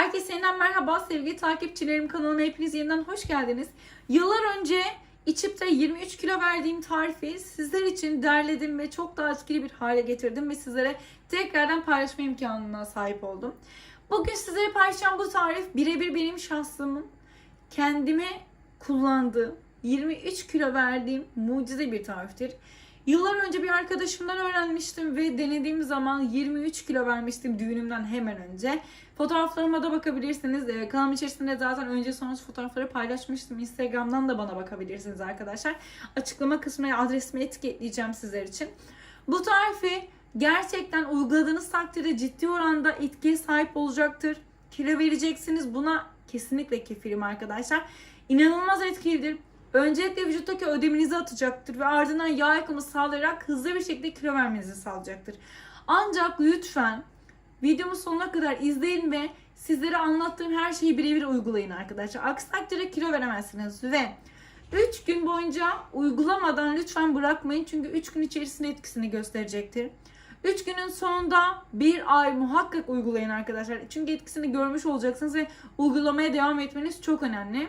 Herkese yeniden merhaba sevgili takipçilerim kanalıma hepiniz yeniden hoş geldiniz. Yıllar önce içip de 23 kilo verdiğim tarifi sizler için derledim ve çok daha etkili bir hale getirdim ve sizlere tekrardan paylaşma imkanına sahip oldum. Bugün sizlere paylaşacağım bu tarif birebir benim şahsımın kendime kullandığım 23 kilo verdiğim mucize bir tariftir. Yıllar önce bir arkadaşımdan öğrenmiştim ve denediğim zaman 23 kilo vermiştim düğünümden hemen önce. Fotoğraflarıma da bakabilirsiniz. Ee, kanalım içerisinde zaten önce sonrası fotoğrafları paylaşmıştım. Instagram'dan da bana bakabilirsiniz arkadaşlar. Açıklama kısmına adresimi etiketleyeceğim sizler için. Bu tarifi gerçekten uyguladığınız takdirde ciddi oranda etkiye sahip olacaktır. Kilo vereceksiniz. Buna kesinlikle kefilim arkadaşlar. İnanılmaz etkilidir. Öncelikle vücuttaki ödeminizi atacaktır ve ardından yağ yakımı sağlayarak hızlı bir şekilde kilo vermenizi sağlayacaktır. Ancak lütfen videomu sonuna kadar izleyin ve sizlere anlattığım her şeyi birebir uygulayın arkadaşlar. Aksi takdirde kilo veremezsiniz ve 3 gün boyunca uygulamadan lütfen bırakmayın çünkü 3 gün içerisinde etkisini gösterecektir. 3 günün sonunda bir ay muhakkak uygulayın arkadaşlar. Çünkü etkisini görmüş olacaksınız ve uygulamaya devam etmeniz çok önemli.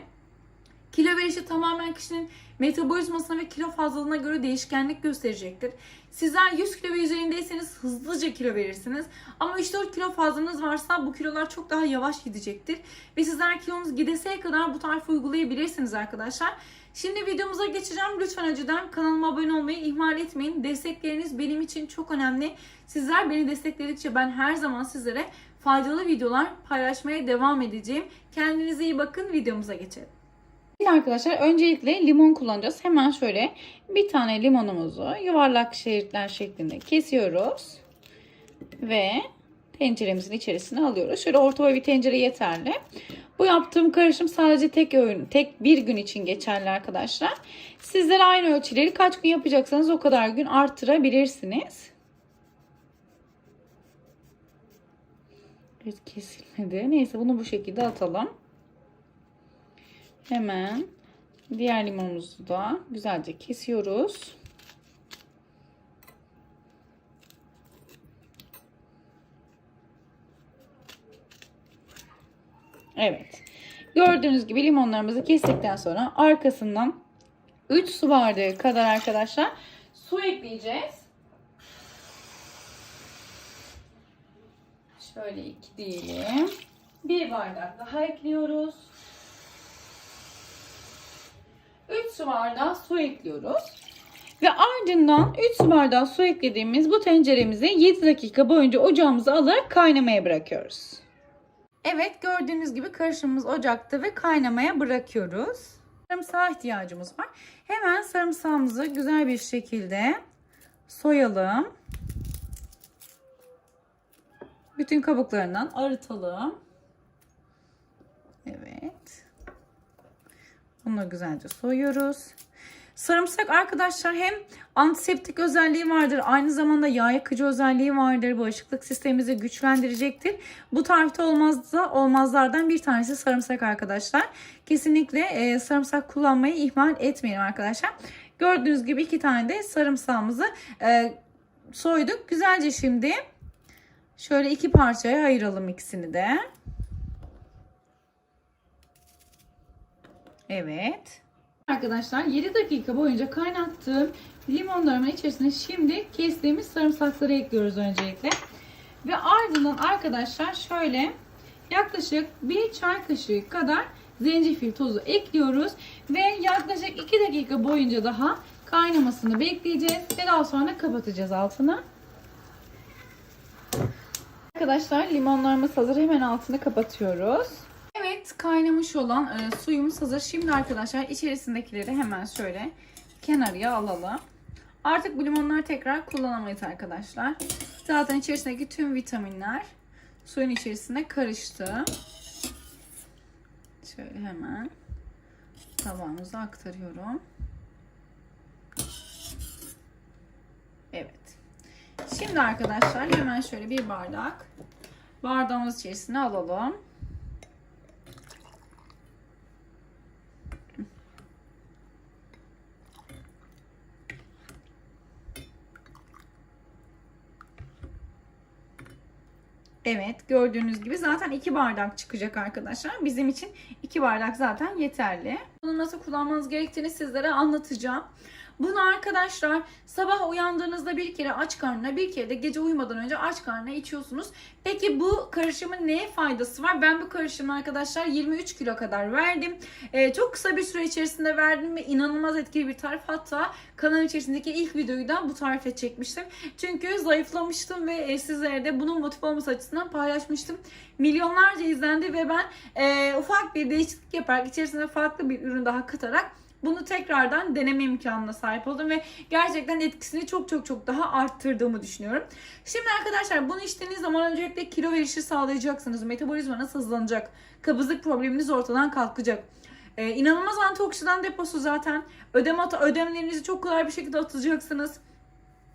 Kilo verişi tamamen kişinin metabolizmasına ve kilo fazlalığına göre değişkenlik gösterecektir. Sizler 100 kilo ve üzerindeyseniz hızlıca kilo verirsiniz. Ama 3-4 kilo fazlanız varsa bu kilolar çok daha yavaş gidecektir. Ve sizler kilonuz gideseye kadar bu tarifi uygulayabilirsiniz arkadaşlar. Şimdi videomuza geçeceğim. Lütfen önceden kanalıma abone olmayı ihmal etmeyin. Destekleriniz benim için çok önemli. Sizler beni destekledikçe ben her zaman sizlere faydalı videolar paylaşmaya devam edeceğim. Kendinize iyi bakın. Videomuza geçelim. Şimdi arkadaşlar öncelikle limon kullanacağız. Hemen şöyle bir tane limonumuzu yuvarlak şeritler şeklinde kesiyoruz. Ve tenceremizin içerisine alıyoruz. Şöyle orta boy bir tencere yeterli. Bu yaptığım karışım sadece tek öğün, tek bir gün için geçerli arkadaşlar. Sizler aynı ölçüleri kaç gün yapacaksanız o kadar gün arttırabilirsiniz. Evet kesilmedi. Neyse bunu bu şekilde atalım. Hemen diğer limonumuzu da güzelce kesiyoruz. Evet. Gördüğünüz gibi limonlarımızı kestikten sonra arkasından 3 su bardağı kadar arkadaşlar su ekleyeceğiz. Şöyle iki diyelim. Bir bardak daha ekliyoruz. 3 su bardağı su ekliyoruz. Ve ardından 3 su bardağı su eklediğimiz bu tenceremizi 7 dakika boyunca ocağımıza alarak kaynamaya bırakıyoruz. Evet gördüğünüz gibi karışımımız ocakta ve kaynamaya bırakıyoruz. Sarımsağa ihtiyacımız var. Hemen sarımsağımızı güzel bir şekilde soyalım. Bütün kabuklarından arıtalım. Evet. Bunu güzelce soyuyoruz. Sarımsak arkadaşlar hem antiseptik özelliği vardır. Aynı zamanda yağ yakıcı özelliği vardır. Bağışıklık sistemimizi güçlendirecektir. Bu tarifte olmazsa olmazlardan bir tanesi sarımsak arkadaşlar. Kesinlikle e, sarımsak kullanmayı ihmal etmeyelim arkadaşlar. Gördüğünüz gibi iki tane de sarımsağımızı e, soyduk. Güzelce şimdi şöyle iki parçaya ayıralım ikisini de. Evet. Arkadaşlar 7 dakika boyunca kaynattığım limonlarımın içerisine şimdi kestiğimiz sarımsakları ekliyoruz öncelikle. Ve ardından arkadaşlar şöyle yaklaşık 1 çay kaşığı kadar zencefil tozu ekliyoruz. Ve yaklaşık 2 dakika boyunca daha kaynamasını bekleyeceğiz. Ve daha sonra kapatacağız altını. Arkadaşlar limonlarımız hazır. Hemen altını kapatıyoruz. Evet kaynamış olan e, suyumuz hazır. Şimdi arkadaşlar içerisindekileri hemen şöyle kenarıya alalım. Artık bu limonları tekrar kullanamayız arkadaşlar. Zaten içerisindeki tüm vitaminler suyun içerisine karıştı. Şöyle hemen tabağımıza aktarıyorum. Evet. Şimdi arkadaşlar hemen şöyle bir bardak bardağımız içerisine alalım. Evet gördüğünüz gibi zaten iki bardak çıkacak arkadaşlar. Bizim için iki bardak zaten yeterli. Bunu nasıl kullanmanız gerektiğini sizlere anlatacağım. Bunu arkadaşlar sabah uyandığınızda bir kere aç karnına bir kere de gece uyumadan önce aç karnına içiyorsunuz. Peki bu karışımın neye faydası var? Ben bu karışımı arkadaşlar 23 kilo kadar verdim. Ee, çok kısa bir süre içerisinde verdim ve inanılmaz etkili bir tarif. Hatta kanal içerisindeki ilk videoyu da bu tarife çekmiştim. Çünkü zayıflamıştım ve e, sizlere de bunun motive olması açısından paylaşmıştım. Milyonlarca izlendi ve ben e, ufak bir değişiklik yaparak içerisine farklı bir ürün daha katarak bunu tekrardan deneme imkanına sahip oldum ve gerçekten etkisini çok çok çok daha arttırdığımı düşünüyorum. Şimdi arkadaşlar bunu içtiğiniz zaman öncelikle kilo verişi sağlayacaksınız. Metabolizmanız hızlanacak. Kabızlık probleminiz ortadan kalkacak. Ee, inanılmaz antioksidan deposu zaten. Ödem ödemlerinizi çok kolay bir şekilde atacaksınız.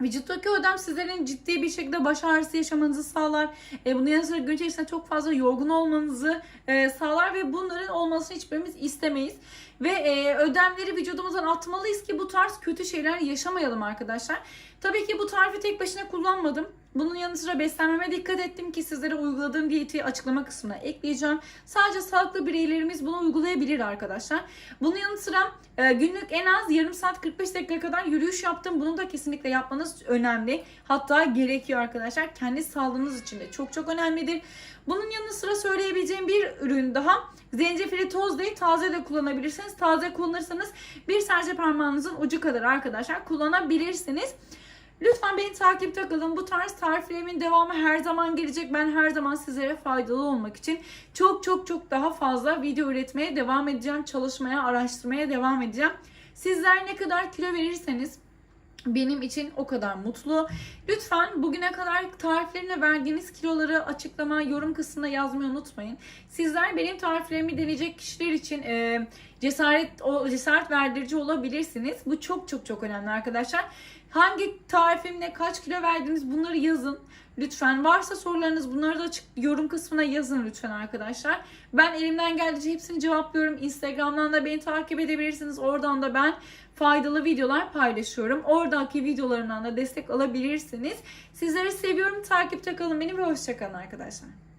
Vücuttaki ödem sizlerin ciddi bir şekilde baş ağrısı yaşamanızı sağlar. E, bunun yanı sıra gün içerisinde çok fazla yorgun olmanızı e, sağlar ve bunların olmasını hiçbirimiz istemeyiz. Ve e, ödemleri vücudumuzdan atmalıyız ki bu tarz kötü şeyler yaşamayalım arkadaşlar. Tabii ki bu tarifi tek başına kullanmadım. Bunun yanı sıra beslenmeme dikkat ettim ki sizlere uyguladığım diyeti açıklama kısmına ekleyeceğim. Sadece sağlıklı bireylerimiz bunu uygulayabilir arkadaşlar. Bunun yanı sıra e, günlük en az yarım saat 45 dakika kadar yürüyüş yaptım. Bunu da kesinlikle yapmanız önemli. Hatta gerekiyor arkadaşlar. Kendi sağlığınız için de çok çok önemlidir. Bunun yanı sıra söyleyebileceğim bir ürün daha. Zencefili toz değil taze de kullanabilirsiniz. Taze kullanırsanız bir serçe parmağınızın ucu kadar arkadaşlar kullanabilirsiniz. Lütfen beni takipte kalın. Bu tarz tariflerimin devamı her zaman gelecek. Ben her zaman sizlere faydalı olmak için çok çok çok daha fazla video üretmeye devam edeceğim. Çalışmaya, araştırmaya devam edeceğim. Sizler ne kadar kilo verirseniz benim için o kadar mutlu. Lütfen bugüne kadar tariflerine verdiğiniz kiloları açıklama, yorum kısmına yazmayı unutmayın. Sizler benim tariflerimi deneyecek kişiler için e, cesaret o cesaret verdirici olabilirsiniz. Bu çok çok çok önemli arkadaşlar. Hangi tarifimle kaç kilo verdiniz bunları yazın. Lütfen varsa sorularınız bunları da açık yorum kısmına yazın lütfen arkadaşlar. Ben elimden geldiğince hepsini cevaplıyorum. Instagram'dan da beni takip edebilirsiniz. Oradan da ben faydalı videolar paylaşıyorum. Oradaki videolarımdan da destek alabilirsiniz. Sizleri seviyorum. Takipte kalın beni ve hoşçakalın arkadaşlar.